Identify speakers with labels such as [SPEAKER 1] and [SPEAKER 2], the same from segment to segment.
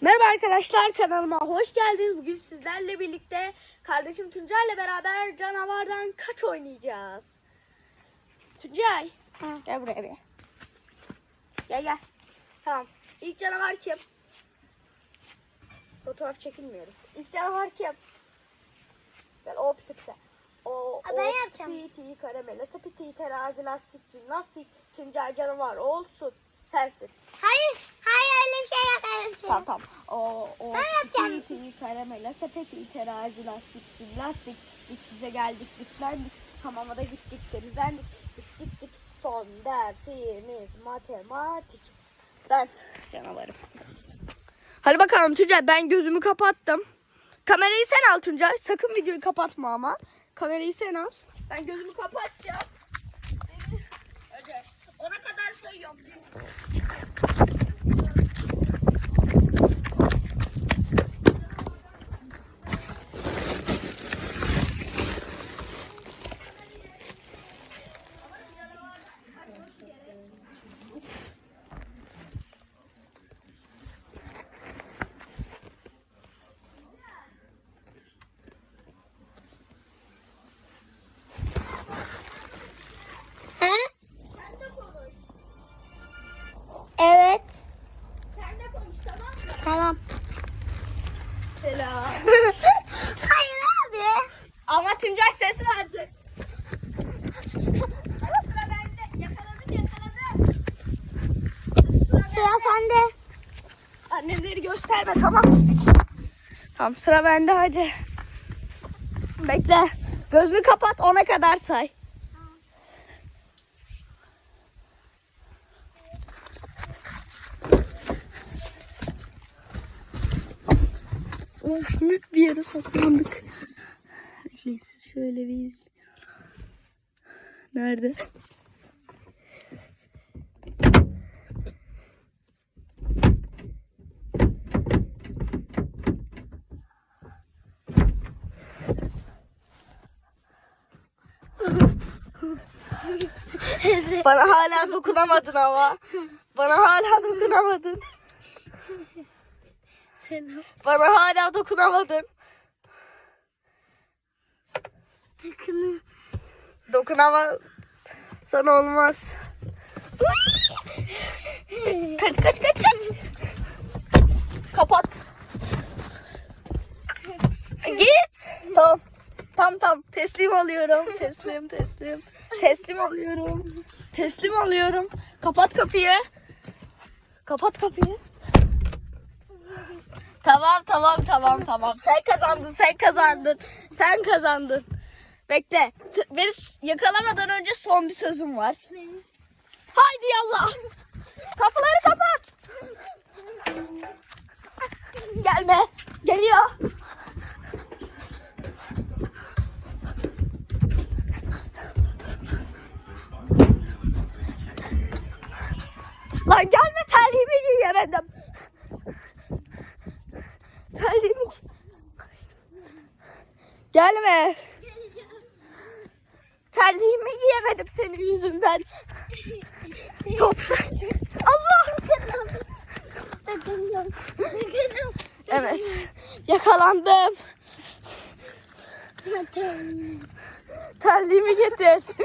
[SPEAKER 1] Merhaba arkadaşlar kanalıma hoş geldiniz. Bugün sizlerle birlikte kardeşim Tuncay ile beraber canavardan kaç oynayacağız. Tuncay gel buraya bir. Gel gel. Tamam. İlk canavar kim? Fotoğraf çekilmiyoruz. İlk canavar kim? Gel o piti piti. O,
[SPEAKER 2] Ha, ben
[SPEAKER 1] o
[SPEAKER 2] yapacağım.
[SPEAKER 1] piti karamele, sepiti, terazi, lastik, jimnastik, Tuncay canavar olsun. Sensin.
[SPEAKER 2] Hayır, hayır öyle bir şey öyle bir şey
[SPEAKER 1] Tamam tamam. O, o
[SPEAKER 2] Ben yapacağım.
[SPEAKER 1] piti, karamela, sepeti, terazi, lastik, lastik. Biz size geldik, bitlendik. Hamama da gittik, temizlendik. Gittik gittik. Son dersimiz matematik. Ben canavarım. Hadi bakalım Tuncay ben gözümü kapattım. Kamerayı sen al Tuncay. Sakın videoyu kapatma ama. Kamerayı sen al. Ben gözümü kapatacağım. Önce ona kadar sayıyorum.
[SPEAKER 2] Ha? Evet.
[SPEAKER 1] Sen de konuş tamam mı?
[SPEAKER 2] Tamam.
[SPEAKER 1] Selam.
[SPEAKER 2] hayır abi.
[SPEAKER 1] Ama Tuncay ses verdi. Sıra bende. Yakaladım yakaladım. Sıra
[SPEAKER 2] Sıra sende.
[SPEAKER 1] Annemleri gösterme tamam. Tamam sıra bende hadi. Bekle. Gözünü kapat ona kadar say. Of büyük bir yere saklandık. Siz şöyle bir Nerede? Bana hala dokunamadın ama. Bana hala dokunamadın.
[SPEAKER 2] Selam.
[SPEAKER 1] Bana hala dokunamadın.
[SPEAKER 2] Takını.
[SPEAKER 1] Dokunama. Sana olmaz. kaç kaç kaç kaç. Kapat. Git. Tamam. Tam tam teslim alıyorum. Teslim teslim. Teslim alıyorum. Teslim alıyorum. Kapat kapıyı. Kapat kapıyı. Tamam tamam tamam tamam. Sen kazandın sen kazandın. Sen kazandın. Bekle. Beni yakalamadan önce son bir sözüm var. Haydi yallah. Kapıları kapat. Gelme. Geliyor. Lan gelme terliğimi giyemedim. Terliğimi giy- Gelme. Terliğimi giyemedim senin yüzünden. Toprak. Allah. Evet. Yakalandım. Terliğimi getir.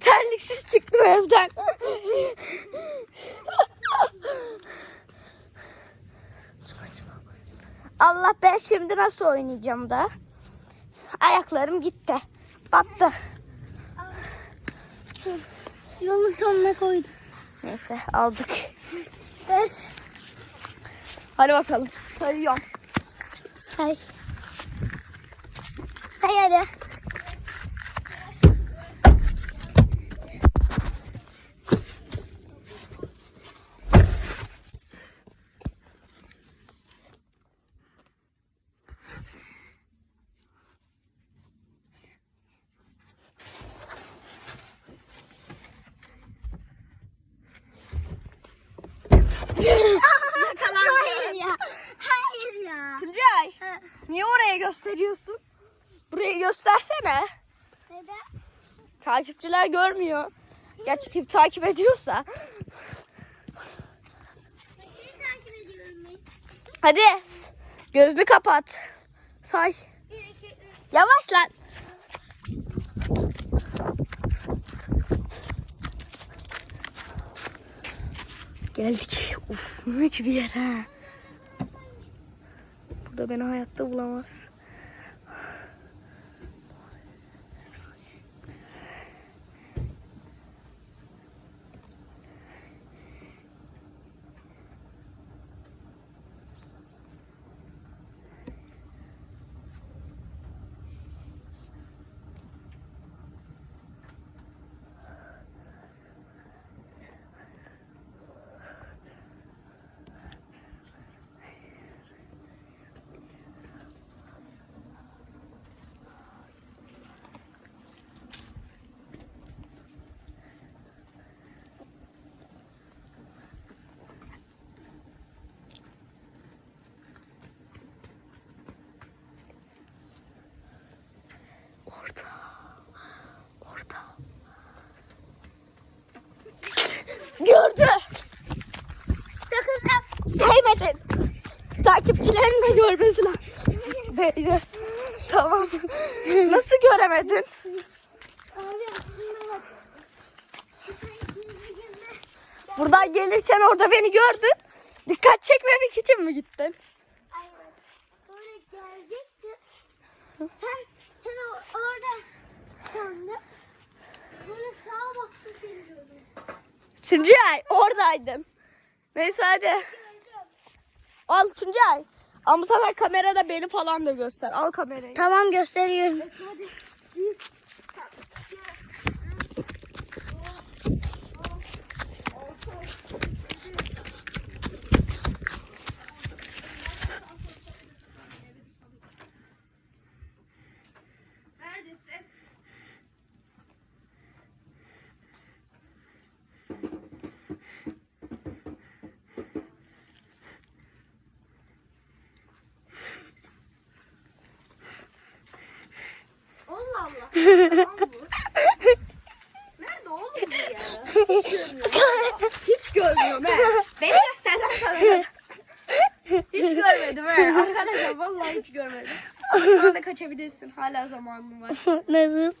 [SPEAKER 1] Terliksiz çıktım evden. Allah ben şimdi nasıl oynayacağım da? Ayaklarım gitti. Battı.
[SPEAKER 2] Yolu sonuna koydum.
[SPEAKER 1] Neyse aldık.
[SPEAKER 2] Evet.
[SPEAKER 1] Hadi bakalım. Sayıyorum.
[SPEAKER 2] Say. Say hadi. Hayır ya. Hayır ya.
[SPEAKER 1] Tuncay. Niye oraya gösteriyorsun? Burayı göstersene.
[SPEAKER 2] Neden?
[SPEAKER 1] Takipçiler görmüyor. Gerçi kim takip ediyorsa.
[SPEAKER 2] Seni takip ediyorum ben.
[SPEAKER 1] Hadi. Gözünü kapat. Say.
[SPEAKER 2] Bir, iki, üç.
[SPEAKER 1] Yavaş lan. Geldik. Uf, ne bir yer ha. Burada beni hayatta bulamaz. Orada. Orada. Gördü.
[SPEAKER 2] Sakın
[SPEAKER 1] Değmedin. Takipçilerin de görmesi lazım. Değdi. Tamam. Nasıl göremedin? Buradan gelirken orada beni gördün. Dikkat çekmemek için mi gittin?
[SPEAKER 2] Ay bak. Böyle gelecekti. Sen, orada sandın. Böyle sağa baktın seni gördüm.
[SPEAKER 1] Tuncay oradaydın. Neyse hadi. Al Tuncay. Ama bu sefer kamerada beni falan da göster. Al kamerayı.
[SPEAKER 2] Tamam gösteriyorum.
[SPEAKER 1] Hadi. Neredesin? Allah Allah. Tamam mı? Nerede oğlum bu ya? Hiç görmüyorum he. Beni göster lan kamerada. Hiç görmedim he. Arkadaşlar vallahi hiç görmedim. Şu anda kaçabilirsin. Hala zamanın var.
[SPEAKER 2] Nasıl?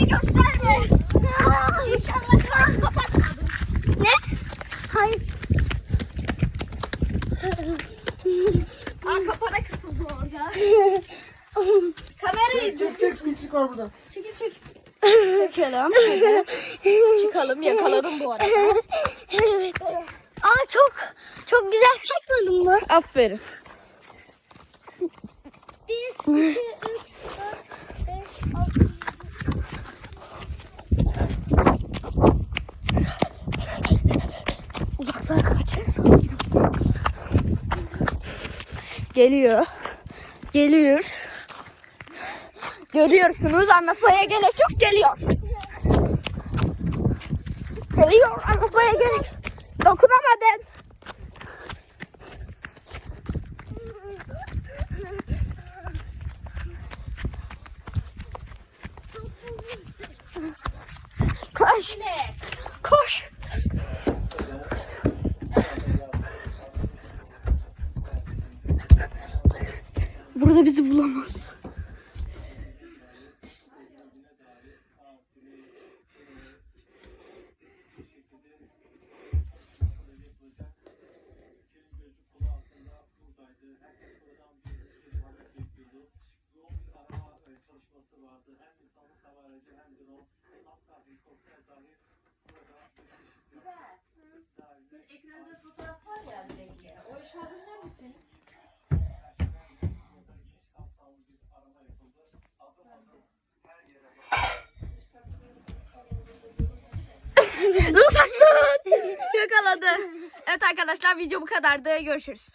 [SPEAKER 1] Yeri gösterme. Kapatmadın.
[SPEAKER 2] ne? Hayır.
[SPEAKER 1] Aa kapana kısıldı orada. Kamerayı.
[SPEAKER 3] Çek çek pislik var burada.
[SPEAKER 1] Çekil çekil. Çekelim. Çıkalım yakaladım bu arada.
[SPEAKER 2] evet. Ama çok çok güzel çekmedin mi?
[SPEAKER 1] Aferin.
[SPEAKER 2] Bir, iki, üç, dört, beş, altı.
[SPEAKER 1] Kaç. Geliyor. Geliyor. Görüyorsunuz anlatmaya gerek yok geliyor. Geliyor anlatmaya gerek. Dokunamadın. Koş. Koş. Burada bizi bulamaz.
[SPEAKER 4] Ekranda fotoğraf var ya renkli. O eşarbından mısın?
[SPEAKER 2] Uzak.
[SPEAKER 1] Yakaladı. Evet arkadaşlar video bu kadardı. Görüşürüz.